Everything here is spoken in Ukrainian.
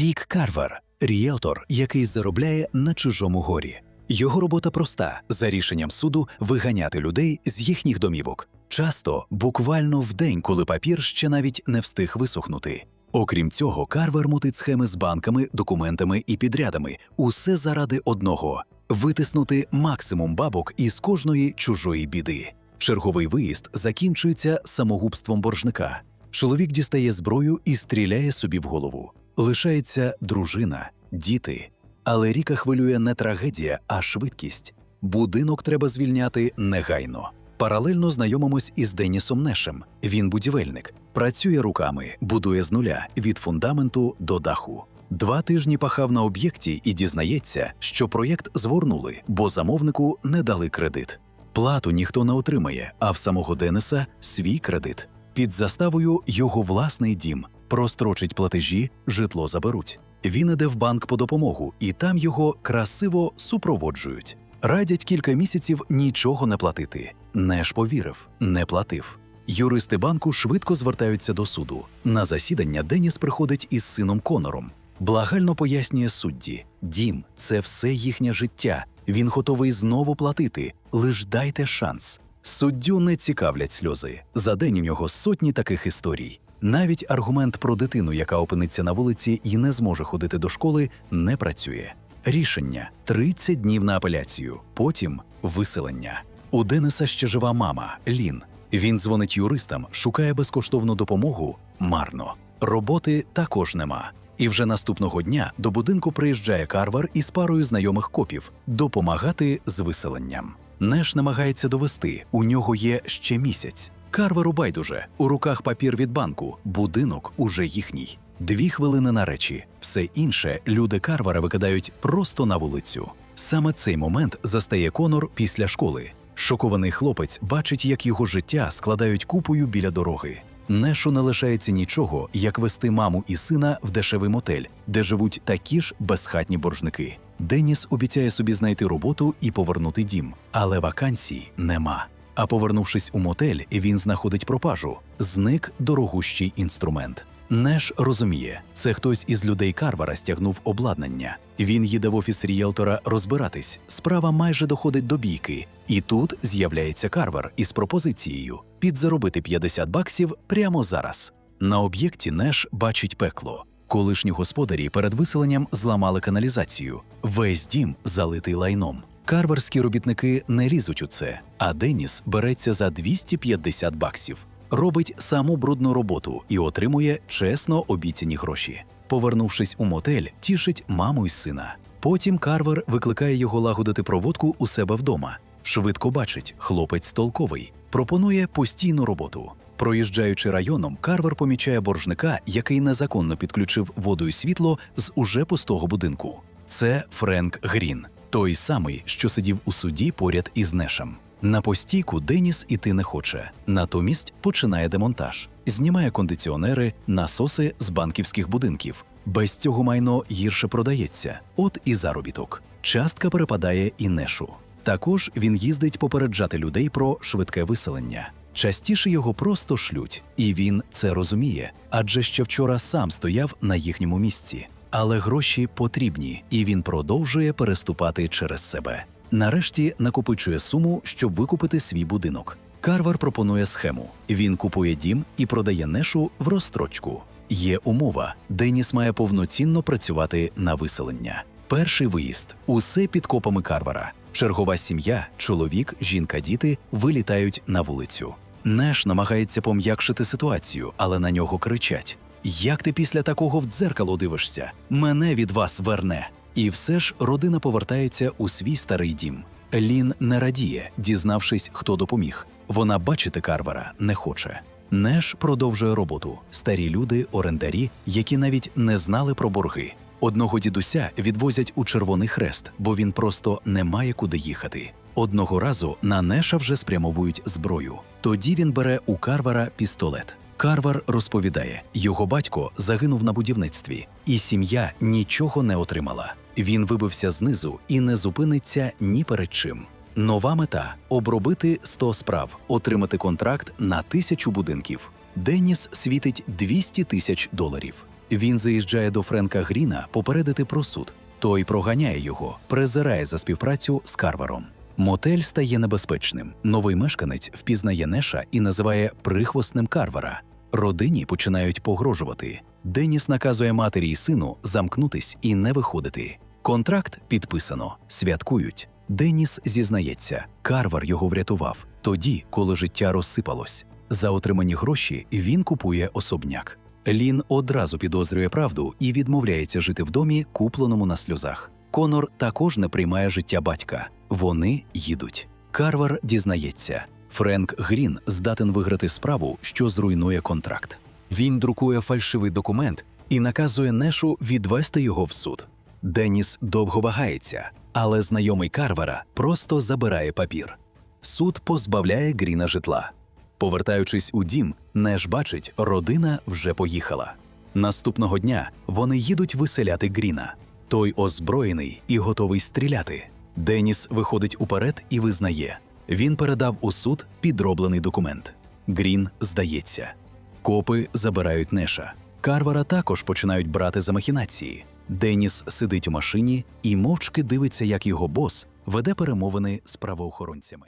Рік Карвер ріелтор, який заробляє на чужому горі. Його робота проста за рішенням суду виганяти людей з їхніх домівок. Часто буквально в день, коли папір ще навіть не встиг висохнути. Окрім цього, Карвер мутить схеми з банками, документами і підрядами. Усе заради одного витиснути максимум бабок із кожної чужої біди. Черговий виїзд закінчується самогубством боржника. Чоловік дістає зброю і стріляє собі в голову. Лишається дружина, діти. Але Ріка хвилює не трагедія, а швидкість. Будинок треба звільняти негайно. Паралельно знайомимось із Денісом Нешем. Він будівельник, працює руками, будує з нуля від фундаменту до даху. Два тижні пахав на об'єкті і дізнається, що проєкт згорнули, бо замовнику не дали кредит. Плату ніхто не отримає, а в самого Дениса свій кредит. Під заставою його власний дім. Прострочить платежі, житло заберуть. Він іде в банк по допомогу, і там його красиво супроводжують. Радять кілька місяців нічого не платити. Не ж повірив, не платив. Юристи банку швидко звертаються до суду. На засідання Деніс приходить із сином Конором. Благально пояснює судді: дім це все їхнє життя. Він готовий знову платити. Лиш дайте шанс. Суддю не цікавлять сльози. За день у нього сотні таких історій. Навіть аргумент про дитину, яка опиниться на вулиці і не зможе ходити до школи, не працює. Рішення 30 днів на апеляцію, потім виселення. У Дениса ще жива мама Лін. Він дзвонить юристам, шукає безкоштовну допомогу марно. Роботи також нема. І вже наступного дня до будинку приїжджає Карвар із парою знайомих копів допомагати з виселенням. Неш намагається довести, у нього є ще місяць. Карвару байдуже, у руках папір від банку, будинок уже їхній. Дві хвилини на речі, все інше люди Карвара викидають просто на вулицю. Саме цей момент застає Конор після школи. Шокований хлопець бачить, як його життя складають купою біля дороги. Нешу не лишається нічого, як вести маму і сина в дешевий мотель, де живуть такі ж безхатні боржники. Деніс обіцяє собі знайти роботу і повернути дім, але вакансій нема. А повернувшись у мотель, він знаходить пропажу. Зник дорогущий інструмент. Неш розуміє, це хтось із людей Карвара стягнув обладнання. Він їде в офіс ріелтора розбиратись. Справа майже доходить до бійки, і тут з'являється Карвар із пропозицією підзаробити 50 баксів прямо зараз. На об'єкті Неш бачить пекло. Колишні господарі перед виселенням зламали каналізацію. Весь дім залитий лайном. Карварські робітники не різуть у це, а Деніс береться за 250 баксів, робить саму брудну роботу і отримує чесно обіцяні гроші. Повернувшись у мотель, тішить маму й сина. Потім Карвер викликає його лагодити проводку у себе вдома. Швидко бачить, хлопець толковий, пропонує постійну роботу. Проїжджаючи районом, Карвер помічає боржника, який незаконно підключив воду і світло з уже пустого будинку. Це Френк Грін, той самий, що сидів у суді поряд із Нешем. На постійку Деніс іти не хоче, натомість починає демонтаж, знімає кондиціонери, насоси з банківських будинків. Без цього майно гірше продається, от і заробіток. Частка перепадає і нешу. Також він їздить попереджати людей про швидке виселення. Частіше його просто шлють, і він це розуміє, адже ще вчора сам стояв на їхньому місці. Але гроші потрібні, і він продовжує переступати через себе. Нарешті накопичує суму, щоб викупити свій будинок. Карвар пропонує схему: він купує дім і продає нешу в розстрочку. Є умова: Деніс має повноцінно працювати на виселення. Перший виїзд усе під копами Карвара. Чергова сім'я, чоловік, жінка, діти вилітають на вулицю. Неш намагається пом'якшити ситуацію, але на нього кричать: Як ти після такого в дзеркало дивишся? Мене від вас верне. І все ж родина повертається у свій старий дім. Лін не радіє, дізнавшись, хто допоміг. Вона бачити Карвара не хоче. Неш продовжує роботу. Старі люди, орендарі, які навіть не знали про борги. Одного дідуся відвозять у Червоний Хрест, бо він просто не має куди їхати. Одного разу на Неша вже спрямовують зброю. Тоді він бере у Карвара пістолет. Карвар розповідає, його батько загинув на будівництві, і сім'я нічого не отримала. Він вибився знизу і не зупиниться ні перед чим. Нова мета обробити 100 справ, отримати контракт на тисячу будинків. Деніс світить 200 тисяч доларів. Він заїжджає до Френка Гріна попередити про суд. Той проганяє його, презирає за співпрацю з Карваром. Мотель стає небезпечним. Новий мешканець впізнає Неша і називає прихвостним Карвара. Родині починають погрожувати. Деніс наказує матері і сину замкнутись і не виходити. Контракт підписано, святкують. Деніс зізнається, Карвар його врятував тоді, коли життя розсипалось. За отримані гроші він купує особняк. Лін одразу підозрює правду і відмовляється жити в домі, купленому на сльозах. Конор також не приймає життя батька. Вони їдуть. Карвар дізнається, Френк Грін здатен виграти справу, що зруйнує контракт. Він друкує фальшивий документ і наказує Нешу відвести його в суд. Деніс довго вагається, але знайомий Карвара просто забирає папір. Суд позбавляє Гріна житла. Повертаючись у дім, Неш бачить, родина вже поїхала. Наступного дня вони їдуть виселяти Гріна. Той озброєний і готовий стріляти. Деніс виходить уперед і визнає: він передав у суд підроблений документ. Грін здається. Копи забирають Неша. Карвара також починають брати за махінації. Деніс сидить у машині і мовчки дивиться, як його бос веде перемовини з правоохоронцями.